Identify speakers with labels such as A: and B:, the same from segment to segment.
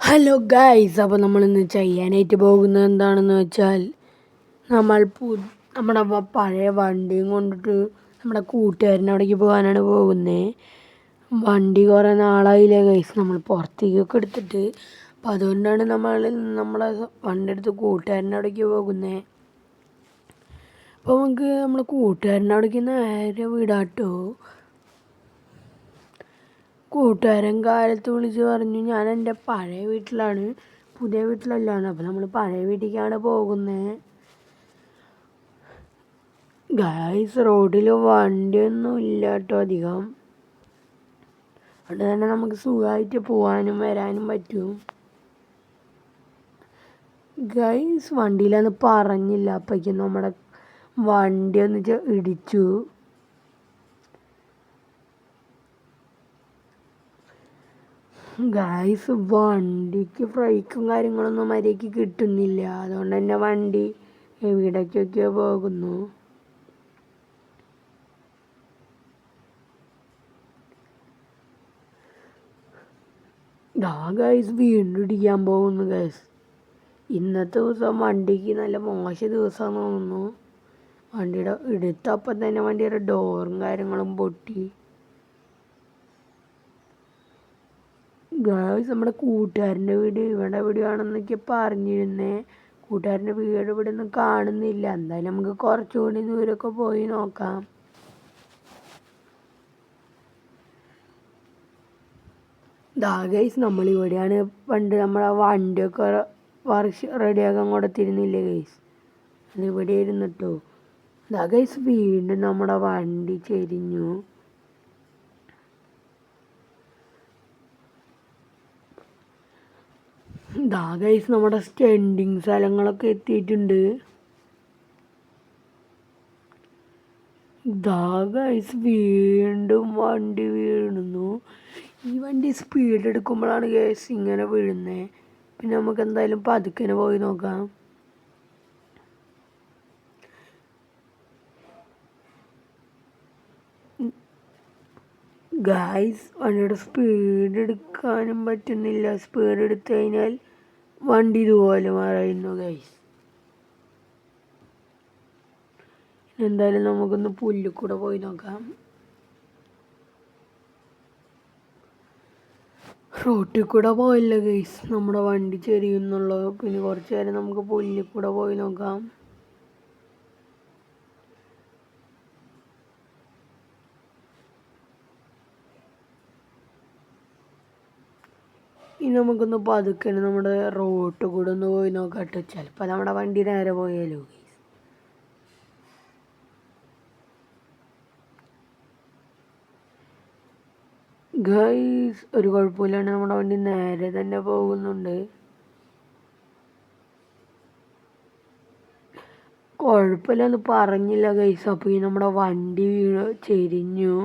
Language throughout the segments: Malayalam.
A: ഹലോ ഗൈസ് അപ്പോൾ നമ്മളിന്ന് ചെയ്യാനായിട്ട് പോകുന്നത് എന്താണെന്ന് വെച്ചാൽ നമ്മൾ നമ്മുടെ പഴയ വണ്ടിയും കൊണ്ടിട്ട് നമ്മുടെ കൂട്ടുകാരന്റെ അവിടേക്ക് പോകാനാണ് പോകുന്നത് വണ്ടി കുറേ നാളായില്ലേ ഗൈസ് നമ്മൾ പുറത്തേക്കൊക്കെ എടുത്തിട്ട്. അപ്പോൾ അതുകൊണ്ടാണ് നമ്മൾ നമ്മളെ വണ്ടി എടുത്ത് കൂട്ടുകാരന്റെ അവിടേക്ക് പോകുന്നത് അപ്പോൾ നമുക്ക് നമ്മുടെ കൂട്ടുകാരന്റെ അവിടേക്ക് നേരെ വിടാട്ടോ. കൂട്ടുകാരൻ കാലത്ത് വിളിച്ച് പറഞ്ഞു ഞാൻ എന്റെ പഴയ വീട്ടിലാണ് പുതിയ വീട്ടിലല്ലാണ് അപ്പോൾ നമ്മൾ പഴയ വീട്ടിലേക്കാണ് പോകുന്നത് ഗായ്സ് റോഡിൽ വണ്ടിയൊന്നും ഇല്ല കേട്ടോ അധികം. അതുകൊണ്ട് തന്നെ നമുക്ക് സുഖമായിട്ട് പോകാനും വരാനും പറ്റും. ഗൈസ് വണ്ടിയിലന്ന് പറഞ്ഞില്ല. അപ്പോഴേക്കും നമ്മുടെ വണ്ടി ഒന്ന് ഇടിച്ചു. ഗായ്സ് വണ്ടിക്ക് ഫ്രൈക്കും കാര്യങ്ങളൊന്നും മര്യാദയ്ക്ക് കിട്ടുന്നില്ല. അതുകൊണ്ട് തന്നെ വണ്ടി എവിടേക്കൊക്കെയോ പോകുന്നു. ദാ ഗൈസ് വീണ്ടും ഇടിക്കാൻ പോകുന്നു ഗൈസ് ഇന്നത്തെ ദിവസം വണ്ടിക്ക് നല്ല മോശം ദിവസമാണെന്ന് തോന്നുന്നു. വണ്ടിയുടെ എടുത്തപ്പം തന്നെ വണ്ടിയുടെ ഡോറും കാര്യങ്ങളും പൊട്ടി. ഗായ്സ് നമ്മുടെ കൂട്ടുകാരന്റെ വീട് ഇവിടെ എവിടെയാണെന്നൊക്കെ പറഞ്ഞിരുന്നേ. കൂട്ടുകാരന്റെ വീട് ഇവിടെ ഒന്നും കാണുന്നില്ല. എന്തായാലും നമുക്ക് കുറച്ചുകൂടി ദൂരമൊക്കെ പോയി നോക്കാം. ദാ ഗൈസ് നമ്മളിവിടെയാണ് പണ്ട് നമ്മളെ വണ്ടിയൊക്കെ വർഷ റെഡിയാക്കാൻ കൊടുത്തിരുന്നില്ലേ ഗൈസ് അതിവിടെ ഇരുന്നിട്ടോ. ദാ ഗൈസ് വീണ്ടും നമ്മുടെ വണ്ടി ചെരിഞ്ഞു. ദാ ഗൈസ് നമ്മുടെ സ്റ്റെൻഡിങ് സ്ഥലങ്ങളൊക്കെ എത്തിയിട്ടുണ്ട്. ദാ ഗൈസ് വീണ്ടും വണ്ടി വീഴുന്നു. ഈ വണ്ടി സ്പീഡ് എടുക്കുമ്പോഴാണ് ഗൈസ് ഇങ്ങനെ വീഴുന്നത് പിന്നെ നമുക്ക് എന്തായാലും പതുക്കനെ പോയി നോക്കാം. ഗായ്സ് വണ്ടിയുടെ സ്പീഡ് എടുക്കാനും പറ്റുന്നില്ല. സ്പീഡ് എടുത്തു കഴിഞ്ഞാൽ വണ്ടി ഇതുപോലെ മറയുന്നു ഗൈസ് എന്തായാലും നമുക്കൊന്ന് പുല്ലിൽ കൂടെ പോയി നോക്കാം. റോട്ടിൽ കൂടെ പോയില്ല ഗൈസ് നമ്മുടെ വണ്ടി ചെരിയുന്നുള്ളൂ. പിന്നെ കുറച്ച് നേരം നമുക്ക് പുല്ലിൽ കൂടെ പോയി നോക്കാം. ഇനി നമുക്കൊന്ന് പതുക്കെ നമ്മുടെ റോട്ട് കൂടെ ഒന്ന് പോയി നോക്കട്ടെ. ചിലപ്പോൾ നമ്മുടെ വണ്ടി നേരെ പോയാലോ ഗൈസ് ഒരു കുഴപ്പമില്ലാണ് നമ്മുടെ വണ്ടി നേരെ തന്നെ പോകുന്നുണ്ട്. കുഴപ്പമില്ല എന്ന് പറഞ്ഞില്ല ഗൈസ് അപ്പോൾ ഈ നമ്മുടെ വണ്ടി വീണ് ചെരിഞ്ഞു.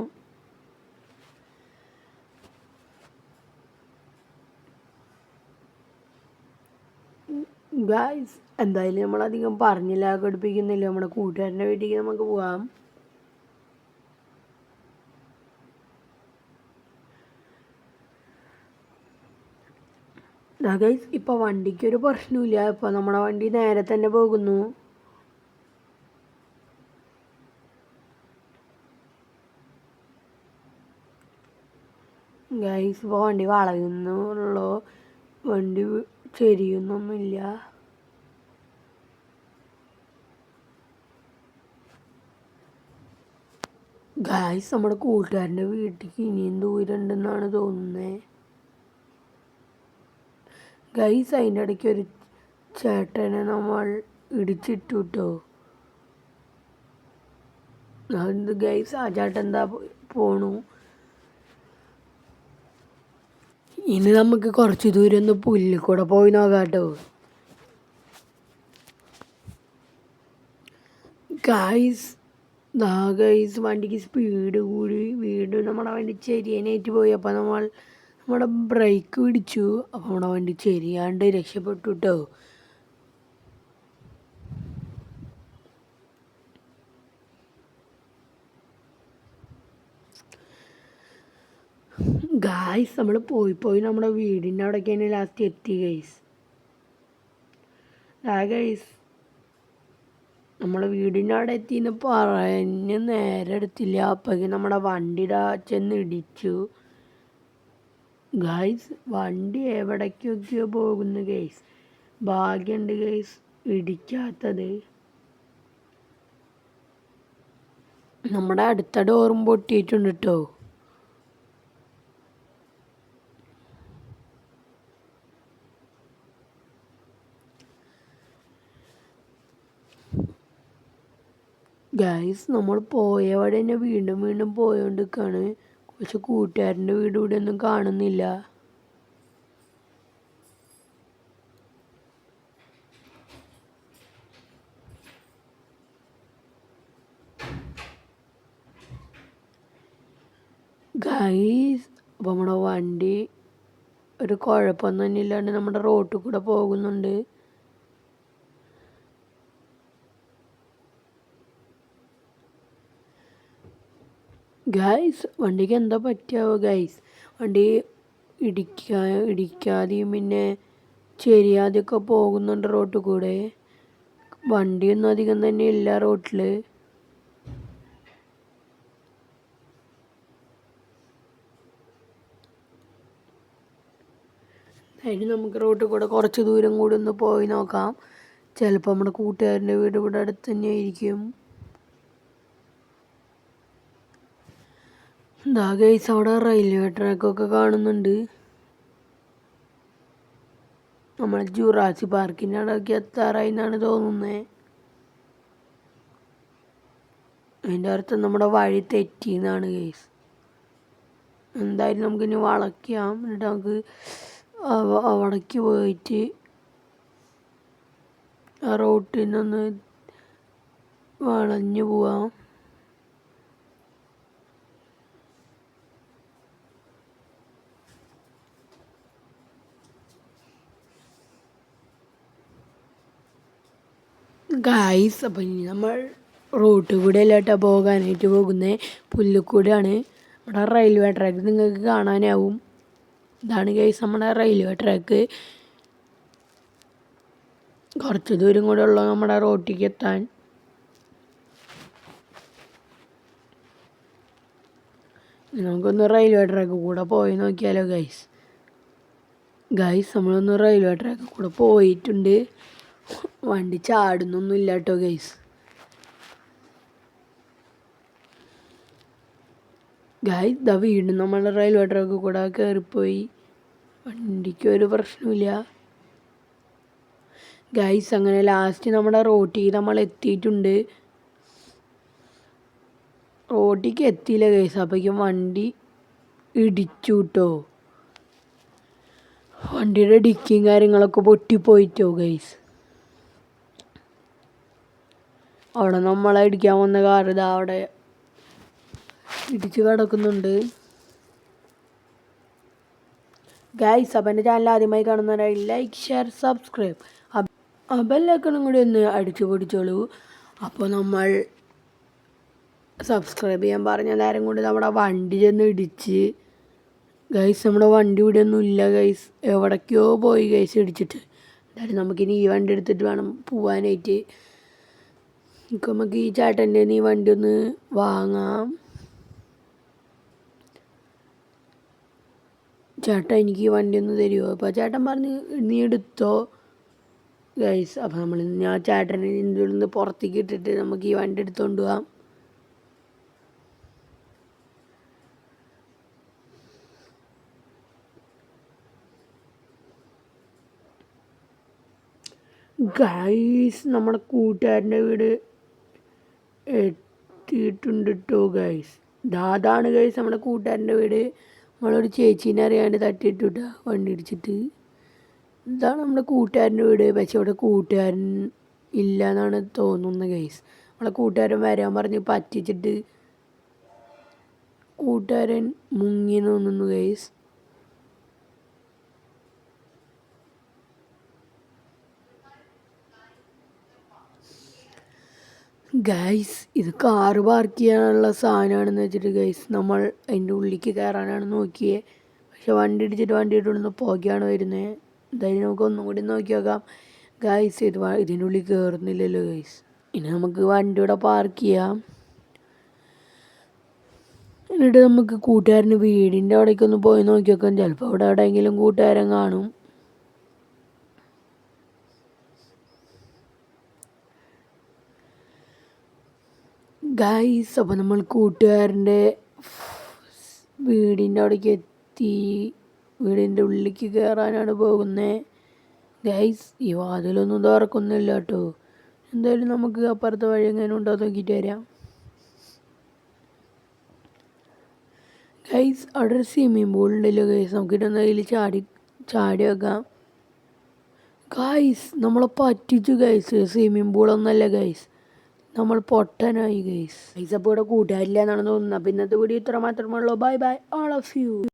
A: ഗായ്സ് എന്തായാലും നമ്മൾ അധികം പറഞ്ഞില്ല ഘടിപ്പിക്കുന്നില്ല നമ്മുടെ കൂട്ടുകാരന്റെ വീട്ടിലേക്ക് നമുക്ക് പോകാം ഗൈസ് ഇപ്പോൾ വണ്ടിക്ക് ഒരു പ്രശ്നമില്ല ഇപ്പോൾ നമ്മുടെ വണ്ടി നേരെ തന്നെ പോകുന്നു. ഗൈസ് ഇപ്പോൾ വണ്ടി വളയുന്നുള്ളൂ? വണ്ടി ചെരിയുന്നൊന്നുമില്ല. ഗായ്സ് നമ്മുടെ കൂട്ടുകാരന്റെ വീട്ടിലേക്ക് ഇനിയും ദൂരം ഉണ്ടെന്നാണ് തോന്നുന്നത് ഗൈസ് അതിന്റെ ഇടയ്ക്ക് ഒരു ചേട്ടനെ നമ്മൾ ഇടിച്ചിട്ടു കേട്ടോ അത് ഗൈസ് ആ ചേട്ടൻ എന്താ പോണു? ഇനി നമുക്ക് കുറച്ച് ദൂരം ഒന്ന് പുല്ലിൽ കൂടെ പോയി നോക്കാം കേട്ടോ ഗായ്സ് ഗൈസ് വണ്ടിക്ക് സ്പീഡ് കൂടി. വീണ്ടും നമ്മുടെ വണ്ടി ചെരിയാനായിട്ട് പോയി. അപ്പോൾ നമ്മൾ നമ്മുടെ ബ്രേക്ക് പിടിച്ചു. അപ്പോൾ നമ്മുടെ വണ്ടി ചെരിയാണ്ട് രക്ഷപ്പെട്ടു കേട്ടോ ഗായ്സ് നമ്മൾ പോയി പോയി നമ്മുടെ വീടിന്റെ അവിടേക്ക് തന്നെ ലാസ്റ്റ് എത്തി ഗൈസ് ആ ഗൈസ് നമ്മളെ വീടിന്റെ അവിടെ എത്തിന്ന് പറഞ്ഞ് നേരെ എടുത്തില്ല അപ്പോഴേക്കും നമ്മുടെ വണ്ടിയുടെ ചെന്ന് ഇടിച്ചു. ഗൈസ് വണ്ടി എവിടേക്കൊക്കെയോ പോകുന്നു ഗൈസ്. ഭാഗ്യമുണ്ട് ഗൈസ് ഇടിക്കാത്തത്. നമ്മുടെ അടുത്ത ഡോറും പൊട്ടിയിട്ടുണ്ട് കേട്ടോ ഗൈസ് നമ്മൾ പോയ വഴി തന്നെ വീണ്ടും വീണ്ടും പോയോണ്ടിരിക്കുകയാണ് പക്ഷെ കൂട്ടുകാരന്റെ വീട് ഇവിടെ ഒന്നും കാണുന്നില്ല. ഗൈസ് അപ്പോൾ നമ്മുടെ വണ്ടി ഒരു കുഴപ്പമൊന്നും തന്നെ ഇല്ലാണ്ട് നമ്മുടെ റോട്ടിൽ കൂടെ പോകുന്നുണ്ട്. ഗൈസ് വണ്ടിക്ക് എന്താ പറ്റിയാവോ ഗൈസ് വണ്ടി ഇടിക്കാ ഇടിക്കാതെയും പിന്നെ ചെരിയാതെയൊക്കെ പോകുന്നുണ്ട് റോട്ടിൽ കൂടെ. വണ്ടിയൊന്നും അധികം തന്നെ ഇല്ല റോട്ടിൽ അതിന് നമുക്ക് റോട്ടിൽ കൂടെ കുറച്ച് ദൂരം കൂടി ഒന്ന് പോയി നോക്കാം. ചിലപ്പോൾ നമ്മുടെ കൂട്ടുകാരന്റെ വീട് ഇവിടെ അടുത്ത് തന്നെ ആയിരിക്കും എന്താ ഗൈസ് അവിടെ റെയിൽവേ ട്രാക്കൊക്കെ കാണുന്നുണ്ട്. നമ്മൾ ജുറാസി പാർക്കിന്റെ അവിടേക്ക് എത്താറായി എന്നാണ് തോന്നുന്നത് അതിന്റെ അർത്ഥം നമ്മുടെ വഴി തെറ്റി എന്നാണ് ഗൈസ് എന്തായാലും നമുക്കിനി വളയ്ക്കാം. എന്നിട്ട് നമുക്ക് അവിടേക്ക് പോയിട്ട് ആ റോട്ടിൽ നിന്നൊന്ന് വളഞ്ഞു പോവാം. ഗായ്സ് അപ്പം ഇനി നമ്മൾ റോട്ടിൽ കൂടെ അല്ലാട്ടാ പോകാനായിട്ട് പോകുന്നത് പുല്ലുക്കൂടെയാണ് നമ്മുടെ റെയിൽവേ ട്രാക്ക് നിങ്ങൾക്ക് കാണാനാവും. ഇതാണ് ഗൈസ് നമ്മുടെ റെയിൽവേ ട്രാക്ക് കുറച്ച് ദൂരം കൂടെ ഉള്ള നമ്മുടെ റോട്ടിലേക്ക് എത്താൻ. നമുക്കൊന്ന് റെയിൽവേ ട്രാക്ക് കൂടെ പോയി നോക്കിയാലോ ഗൈസ് ഗൈസ് നമ്മളൊന്ന് റെയിൽവേ ട്രാക്ക് കൂടെ പോയിട്ടുണ്ട്. വണ്ടി ചാടുന്നൊന്നും ഇല്ല കേട്ടോ ഗൈസ് ഗായ് ഇതാ വീണ്ടും നമ്മൾ റെയിൽവേ ട്രാക്ക് കൂടെ കയറിപ്പോയി വണ്ടിക്ക് ഒരു പ്രശ്നമില്ല ഗൈസ് അങ്ങനെ ലാസ്റ്റ് നമ്മുടെ റോട്ടിൽ നമ്മൾ എത്തിയിട്ടുണ്ട്. റോട്ടിക്ക് എത്തിയില്ല ഗൈസ് അപ്പോഴേക്കും വണ്ടി ഇടിച്ചു കേട്ടോ വണ്ടിയുടെ ഡിക്കിയും കാര്യങ്ങളൊക്കെ പൊട്ടിപ്പോയിട്ടോ ഗൈസ് അവിടെ നമ്മളെ ഇടിക്കാൻ വന്ന കാർ ഇതാ അവിടെ ഇടിച്ച് കിടക്കുന്നുണ്ട്. ഗൈസ് അപ്പം എന്റെ ചാനൽ ആദ്യമായി കാണുന്നവരായി ലൈക്ക് ഷെയർ സബ്സ്ക്രൈബ് ആ ബെല്ലൈക്കണും കൂടി ഒന്ന് അടിച്ചു പൊടിച്ചോളൂ. അപ്പോൾ നമ്മൾ സബ്സ്ക്രൈബ് ചെയ്യാൻ പറഞ്ഞ നേരം കൊണ്ട് നമ്മുടെ വണ്ടി ചെന്ന് ഇടിച്ച്. ഗൈസ് നമ്മുടെ വണ്ടി ഇവിടെ ഒന്നും ഇല്ല ഗൈസ് എവിടേക്കോ പോയി ഗൈസ് ഇടിച്ചിട്ട്. എന്തായാലും നമുക്കിനി ഈ വണ്ടി എടുത്തിട്ട് വേണം പോവാനായിട്ട്. നമുക്ക് ഈ ചേട്ടന്റെ നീ വണ്ടി ഒന്ന് വാങ്ങാം. ചേട്ടാ എനിക്ക് ഈ വണ്ടി ഒന്ന് തരുമോ അപ്പോൾ ചേട്ടൻ പറഞ്ഞ് നീ എടുത്തോ? ഗൈസ് അപ്പോൾ നമ്മൾ ഞാൻ ചേട്ടനെ ഇന്ത്യയിൽ നിന്ന് പുറത്തേക്ക് ഇട്ടിട്ട് നമുക്ക് ഈ വണ്ടി എടുത്തുകൊണ്ട് പോവാം. ഗൈസ് നമ്മുടെ കൂട്ടുകാരന്റെ വീട് എത്തിയിട്ടുണ്ട് കേട്ടോ ഗൈസ് ദാതാണ് ഗൈസ് നമ്മുടെ കൂട്ടുകാരന്റെ വീട്. നമ്മളൊരു ചേച്ചീനെ അറിയാണ്ട് തട്ടിയിട്ടു വണ്ടി ഇടിച്ചിട്ട്. ഇതാണ് നമ്മുടെ കൂട്ടുകാരന്റെ വീട്. പക്ഷെ ഇവിടെ കൂട്ടുകാരൻ ഇല്ല എന്നാണ് തോന്നുന്നത് ഗൈസ് നമ്മളെ കൂട്ടുകാരൻ വരാൻ പറഞ്ഞ് പറ്റിച്ചിട്ട് കൂട്ടുകാരൻ മുങ്ങി തോന്നുന്നു ഗൈസ് ഗൈസ് ഇത് കാറ് പാർക്ക് ചെയ്യാനുള്ള സാധനമാണെന്ന് വെച്ചിട്ട് ഗൈസ് നമ്മൾ അതിന്റെ ഉള്ളിലേക്ക് കയറാനാണ് നോക്കിയേ. പക്ഷെ വണ്ടി ഇടിച്ചിട്ട് വണ്ടി ഇട്ടുകൊണ്ട് പുകയാണ് വരുന്നത് എന്തായാലും നമുക്ക് ഒന്നും കൂടി നോക്കി നോക്കാം. ഗൈസ് ഇത് ഇതിന്റെ ഉള്ളിൽ കയറുന്നില്ലല്ലോ ഗൈസ് ഇനി നമുക്ക് വണ്ടി ഇവിടെ പാർക്ക് ചെയ്യാം. എന്നിട്ട് നമുക്ക് കൂട്ടുകാരന് വീടിന്റെ അവിടേക്കൊന്ന് പോയി നോക്കി നോക്കാം ചിലപ്പോൾ അവിടെ എവിടെയെങ്കിലും കൂട്ടുകാരൻ കാണും. ഗൈസ് അപ്പോൾ നമ്മൾ കൂട്ടുകാരന്റെ വീടിന്റെ അവിടേക്ക് എത്തി. വീടിന്റെ ഉള്ളിലേക്ക് കയറാനാണ് പോകുന്നത് ഗൈസ് ഈ വാതിലൊന്നും തുറക്കുന്നില്ല കേട്ടോ. എന്തായാലും നമുക്ക് അപ്പുറത്തെ വഴി എങ്ങനെ ഉണ്ടോ നോക്കിയിട്ട് വരാം. ഗൈസ് അവിടെ ഒരു സ്വിമ്മിംഗ് പൂൾ ഉണ്ടല്ലോ ഗൈസ് നമുക്കിട്ടൊന്ന് അതിൽ ചാടി ചാടി വെക്കാം. ഗൈസ് നമ്മളെ പറ്റിച്ചു ഗൈസ് സ്വിമ്മിംഗ് പൂളൊന്നല്ല ഗൈസ് നമ്മൾ പൊട്ടനായി ഗൈസ് ഗൈസ് അപ്പോൾ ഇവിടെ കൂട്ടുകാരില്ല എന്നാണ് തോന്നുന്നത്. അപ്പം ഇന്നത്തെ വീഡിയോ ഇത്ര മാത്രമേ ഉള്ളൂ. Bye bye all of you